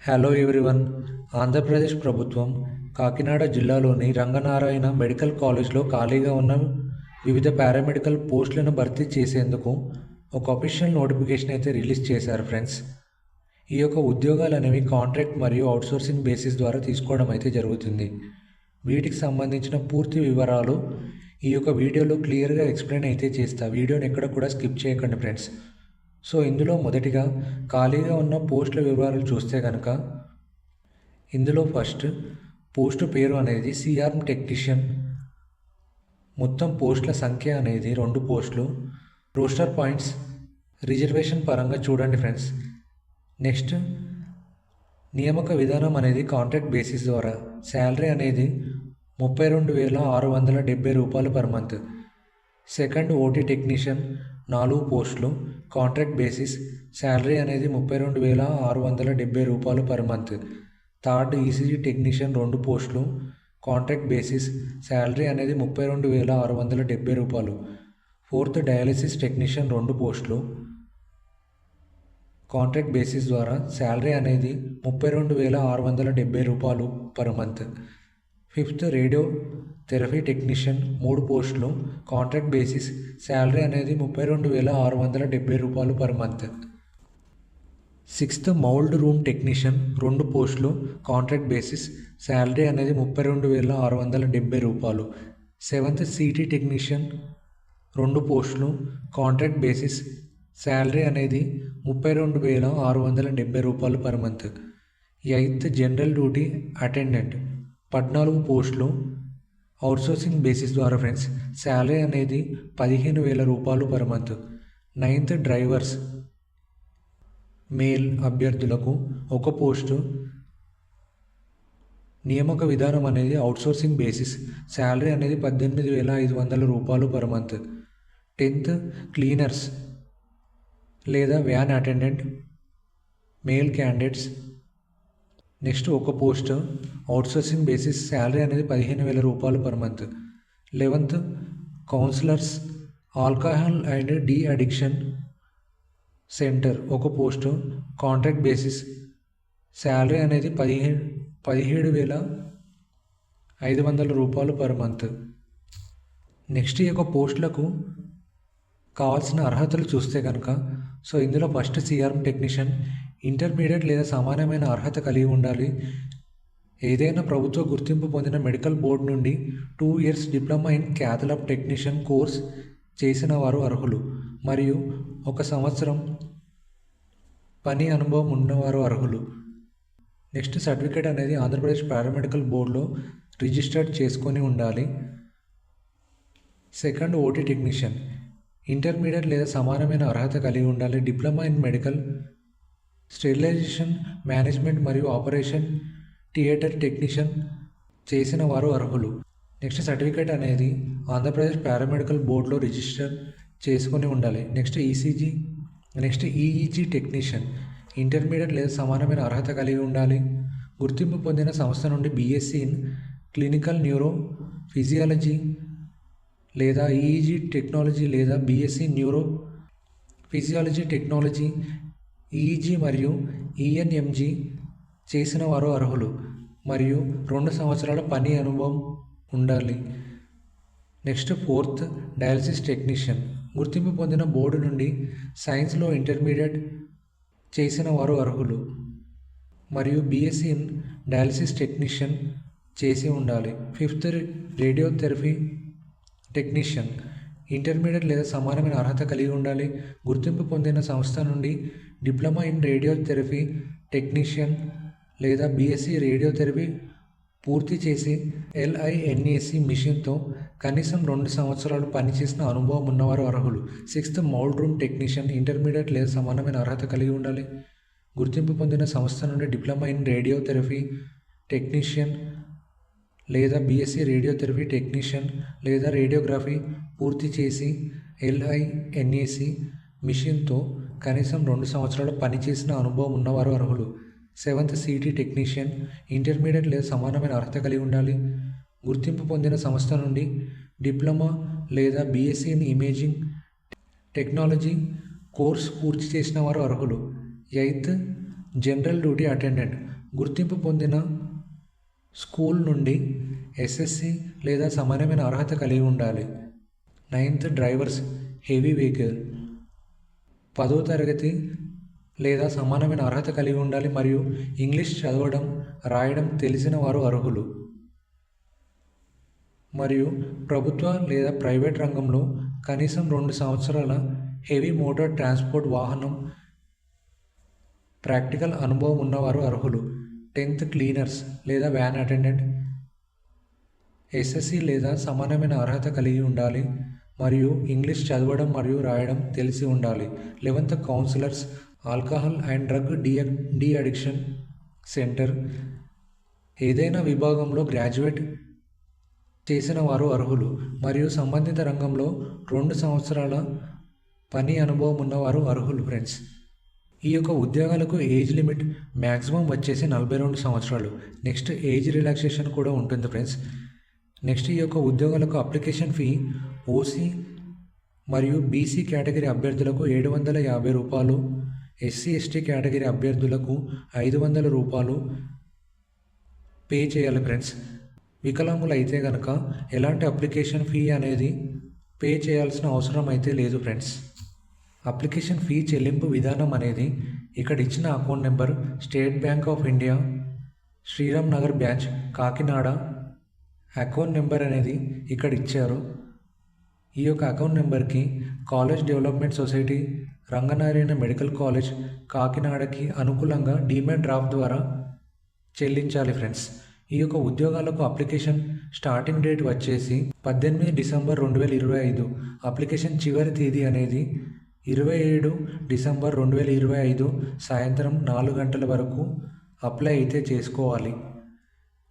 Hello everyone Andhra Pradesh ప్రభుత్వం కాకినాడ జిల్లాలోని Ranganarayana medical కాలేజ్లో ఖాళీగా ఉన్న వివిధ పారామెడికల్ పోస్టులను భర్తీ చేసేందుకు ఒక అఫీషియల్ నోటిఫికేషన్ అయితే రిలీజ్ చేశారు ఫ్రెండ్స్ ఈ యొక్క ఉద్యోగాలు అనేవి కాంట్రాక్ట్ మరియు అవుట్సోర్సింగ్ బేసిస్ ద్వారా తీసుకోవడం అయితే జరుగుతుంది. వీటికి సంబంధించిన పూర్తి వివరాలు ఈ యొక్క వీడియోలో క్లియర్గా ఎక్స్ప్లెయిన్ అయితే చేస్తా. వీడియోని ఎక్కడ కూడా స్కిప్ చేయకండి ఫ్రెండ్స్ సో ఇందులో మొదటిగా ఖాళీగా ఉన్న పోస్టుల వివరాలు చూస్తే కనుక ఇందులో ఫస్ట్ పోస్టు పేరు అనేది సిఆర్ఎం టెక్నీషియన్. మొత్తం పోస్టుల సంఖ్య అనేది రెండు పోస్టులు. రోస్టర్ పాయింట్స్ రిజర్వేషన్ పరంగా చూడండి ఫ్రెండ్స్. నెక్స్ట్ నియామక విధానం అనేది కాంట్రాక్ట్ బేసిస్ ద్వారా. శాలరీ అనేది ముప్పై రెండు వేల ఆరు వందల డెబ్బై రూపాయలు per month. Second OT technician నాలుగు పోస్టులు కాంట్రాక్ట్ బేసిస్ శాలరీ అనేది ముప్పై రెండు వేల ఆరు వందల డెబ్బై రూపాయలు per month. Third ECG technician రెండు పోస్టులు కాంట్రాక్ట్ బేసిస్ శాలరీ అనేది ముప్పై రెండు వేల ఆరు వందల డెబ్బై రూపాయలు. ఫోర్త్ డయాలసిస్ టెక్నీషియన్ రెండు పోస్టులు కాంట్రాక్ట్ బేసిస్ ద్వారా శాలరీ అనేది ముప్పై రెండు వేల ఆరు వందల డెబ్బై రూపాయలు per month. Fifth radio therapy technician మూడు పోస్టులు కాంట్రాక్ట్ బేసిస్ శాలరీ అనేది ముప్పై రెండు వేల ఆరు వందల డెబ్బై రూపాయలు per month. Sixth mould room technician రెండు పోస్టులు కాంట్రాక్ట్ బేసిస్ శాలరీ అనేది ముప్పై రెండు వేల ఆరు వందల డెబ్బై రూపాయలు. సెవెంత్ సిటీ టెక్నీషియన్ రెండు పోస్టులు కాంట్రాక్ట్ బేసిస్ శాలరీ అనేది ముప్పై రెండు వేల ఆరు వందల డెబ్బై రూపాయలు per month. Eighth general duty attendant. పద్నాలుగు పోస్టులు అవుట్సోర్సింగ్ బేసిస్ ద్వారా ఫ్రెండ్స్. శాలరీ అనేది పదిహేను వేల రూపాయలు per month. Ninth drivers male అభ్యర్థులకు ఒక పోస్టు. నియామక విధానం అనేది అవుట్సోర్సింగ్ బేసిస్. శాలరీ అనేది పద్దెనిమిది వేల ఐదు వందల రూపాయలు పర్ మంత్. టెన్త్ క్లీనర్స్ లేదా van attendant male candidates. Next ఒక పోస్ట్ అవుట్సోర్సింగ్ బేసిస్ శాలరీ అనేది పదిహేను వేల రూపాయలు per month. Eleventh counsellors alcohol and de addiction centre ఒక పోస్టు కాంట్రాక్ట్ బేసిస్ శాలరీ అనేది పదిహేను పదిహేడు వేల ఐదు వందల రూపాయలు పర్ మంత్. నెక్స్ట్ ఈ యొక్క పోస్టులకు కావాల్సిన అర్హతలు చూస్తే కనుక సో ఇందులో ఫస్ట్ సిఆర్ఎం టెక్నీషియన్ ఇంటర్మీడియట్ లేదా సమానమైన అర్హత కలిగి ఉండాలి. ఏదైనా ప్రభుత్వ గుర్తింపు పొందిన మెడికల్ బోర్డు నుండి two years diploma in cath lab technician course చేసిన వారు అర్హులు. మరియు ఒక సంవత్సరం పని అనుభవం ఉన్నవారు అర్హులు. నెక్స్ట్ సర్టిఫికేట్ అనేది ఆంధ్రప్రదేశ్ పారామెడికల్ బోర్డులో రిజిస్టర్డ్ చేసుకొని ఉండాలి. Second OT technician. ఇంటర్మీడియట్ లేదా సమానమైన అర్హత కలిగి ఉండాలి. Diploma in medical sterilisation management మరియు ఆపరేషన్ థియేటర్ టెక్నీషియన్ చేసిన వారు అర్హులు. నెక్స్ట్ సర్టిఫికేట్ అనేది ఆంధ్రప్రదేశ్ పారామెడికల్ బోర్డులో రిజిస్టర్ చేసుకొని ఉండాలి. Next ECG next EEG technician. Intermediate లేదా సమానమైన అర్హత కలిగి ఉండాలి. గుర్తింపు పొందిన సంస్థ నుండి BSc in clinical neuro physiology లేదా ఈఈజీ టెక్నాలజీ లేదా BSc neuro physiology technology EEG మరియు ఈఎన్ఎంజీ చేసిన వారు అర్హులు. మరియు రెండు సంవత్సరాల పని అనుభవం ఉండాలి. Next fourth dialysis technician. గుర్తింపు పొందిన బోర్డు నుండి సైన్స్లో ఇంటర్మీడియట్ చేసిన వారు అర్హులు. మరియు బీఎస్సీ ఇన్ డయాలసిస్ టెక్నీషియన్ చేసి ఉండాలి. Fifth radiotherapy technician. ఇంటర్మీడియట్ లేదా సమానమైన అర్హత కలిగి ఉండాలి. గుర్తింపు పొందిన సంస్థ నుండి డిప్లొమా ఇన్ రేడియోథెరపీ టెక్నీషియన్ లేదా బీఎస్సీ రేడియోథెరపీ పూర్తి చేసి ఎల్ఐఎన్ఏసి మిషన్తో కనీసం రెండు సంవత్సరాలు పనిచేసిన అనుభవం ఉన్నవారు అర్హులు. Sixth mould room technician intermediate లేదా సమానమైన అర్హత కలిగి ఉండాలి. గుర్తింపు పొందిన సంస్థ నుండి డిప్లొమా ఇన్ రేడియోథెరపీ టెక్నీషియన్ లేదా బీఎస్సీ రేడియోథెరపీ టెక్నీషియన్ లేదా రేడియోగ్రఫీ పూర్తి చేసి ఎల్ఐఎన్ఏసి మిషన్తో కనీసం రెండు సంవత్సరాలు పనిచేసిన అనుభవం ఉన్నవారు అర్హులు. సెవెంత్ సిటీ టెక్నీషియన్ ఇంటర్మీడియట్ లేదా సమానమైన అర్హత కలిగి ఉండాలి. గుర్తింపు పొందిన సంస్థ నుండి డిప్లొమా లేదా BSc in imaging technology course పూర్తి చేసిన వారు అర్హులు. ఎయిత్ జనరల్ డ్యూటీ అటెండెంట్ గుర్తింపు పొందిన స్కూల్ నుండి ఎస్ఎస్సి లేదా సమానమైన అర్హత కలిగి ఉండాలి. నైన్త్ డ్రైవర్స్ హెవీ వెహికల్ పదో తరగతి లేదా సమానమైన అర్హత కలిగి ఉండాలి మరియు ఇంగ్లీష్ చదవడం రాయడం తెలిసిన వారు అర్హులు. మరియు ప్రభుత్వ లేదా ప్రైవేట్ రంగంలో కనీసం రెండు సంవత్సరాల హెవీ మోటార్ ట్రాన్స్పోర్ట్ వాహనం ప్రాక్టికల్ అనుభవం ఉన్నవారు అర్హులు. టెన్త్ క్లీనర్స్ లేదా వ్యాన్ అటెండెంట్. ఎస్ఎస్సి లేదా సమానమైన అర్హత కలిగి ఉండాలి. మరియు ఇంగ్లీష్ చదవడం మరియు రాయడం తెలిసి ఉండాలి. Eleventh counsellors alcohol and drug D D addiction centre ఏదైనా విభాగంలో గ్రాడ్యుయేట్ చేసిన వారు అర్హులు. మరియు సంబంధిత రంగంలో రెండు సంవత్సరాల పని అనుభవం ఉన్నవారు అర్హులు ఫ్రెండ్స్. ఈ యొక్క ఉద్యోగాలకు ఏజ్ లిమిట్ మ్యాక్సిమం వచ్చేసి నలభై రెండు సంవత్సరాలు. నెక్స్ట్ ఏజ్ రిలాక్సేషన్ కూడా ఉంటుంది ఫ్రెండ్స్. నెక్స్ట్ ఈ యొక్క ఉద్యోగాలకు అప్లికేషన్ ఫీ ఓసీ మరియు బీసీ కేటగిరీ అభ్యర్థులకు ఏడు వందల యాభై రూపాయలు ఎస్సీ ఎస్టీ కేటగిరీ అభ్యర్థులకు ఐదు వందల రూపాయలు పే చేయాలి ఫ్రెండ్స్. వికలాంగులు అయితే కనుక ఎలాంటి అప్లికేషన్ ఫీ అనేది పే చేయాల్సిన అవసరం అయితే లేదు ఫ్రెండ్స్. అప్లికేషన్ ఫీ చెల్లింపు విధానం అనేది ఇక్కడ ఇచ్చిన account number State Bank of India Sriram Nagar branch Kakinada account number అనేది ఇక్కడ ఇచ్చారు. ఈ యొక్క అకౌంట్ నెంబర్కి college development society Ranganarayana medical college కాకినాడకి అనుకూలంగా డిమాండ్ డ్రాఫ్ట్ ద్వారా చెల్లించాలి ఫ్రెండ్స్. ఈ యొక్క ఉద్యోగాలకు అప్లికేషన్ స్టార్టింగ్ డేట్ వచ్చేసి పద్దెనిమిది డిసెంబర్ రెండు వేల ఇరవై ఐదు. అప్లికేషన్ చివరి తేదీ అనేది ఇరవై ఏడు డిసెంబర్ రెండు వేల ఇరవై ఐదు సాయంత్రం నాలుగు గంటల వరకు అప్లై అయితే చేసుకోవాలి.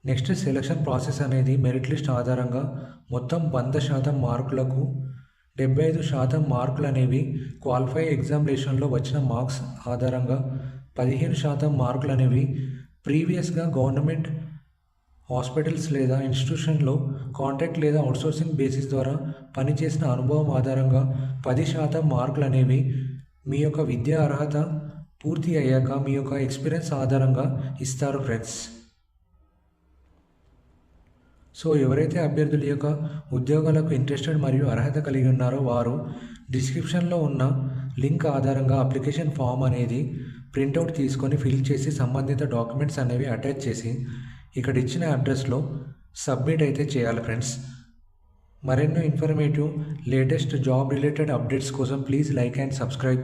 నెక్స్ట్ సెలక్షన్ ప్రాసెస్ అనేది మెరిట్ లిస్ట్ ఆధారంగా మొత్తం వంద శాతం మార్కులకు డెబ్బై ఐదు శాతం మార్కులు అనేవి క్వాలిఫై ఎగ్జామినేషన్లో వచ్చిన మార్క్స్ ఆధారంగా పదిహేను శాతం మార్కులు అనేవి ప్రీవియస్గా గవర్నమెంట్ హాస్పిటల్స్ లేదా ఇన్స్టిట్యూషన్లో కాంట్రాక్ట్ లేదా అవుట్సోర్సింగ్ బేసిస్ ద్వారా పనిచేసిన అనుభవం ఆధారంగా పది శాతం మార్కులు అనేవి మీ యొక్క విద్యా అర్హత పూర్తి అయ్యాక మీ యొక్క ఎక్స్పీరియన్స్ ఆధారంగా ఇస్తారు ఫ్రెండ్స్ సో ఎవరైతే అభ్యర్థుల యొక్క ఉద్యోగాలకు ఇంట్రెస్టెడ్ మరియు అర్హత కలిగి ఉన్నారో వారు డిస్క్రిప్షన్లో ఉన్న లింక్ ఆధారంగా అప్లికేషన్ ఫామ్ అనేది ప్రింటౌట్ తీసుకొని ఫిల్ చేసి సంబంధిత డాక్యుమెంట్స్ అనేవి అటాచ్ చేసి ఇక్కడ ఇచ్చిన అడ్రస్లో సబ్మిట్ అయితే చేయాలి ఫ్రెండ్స్ మరెన్నో informative latest job related updates కోసం ప్లీజ్ లైక్ అండ్ సబ్స్క్రైబ్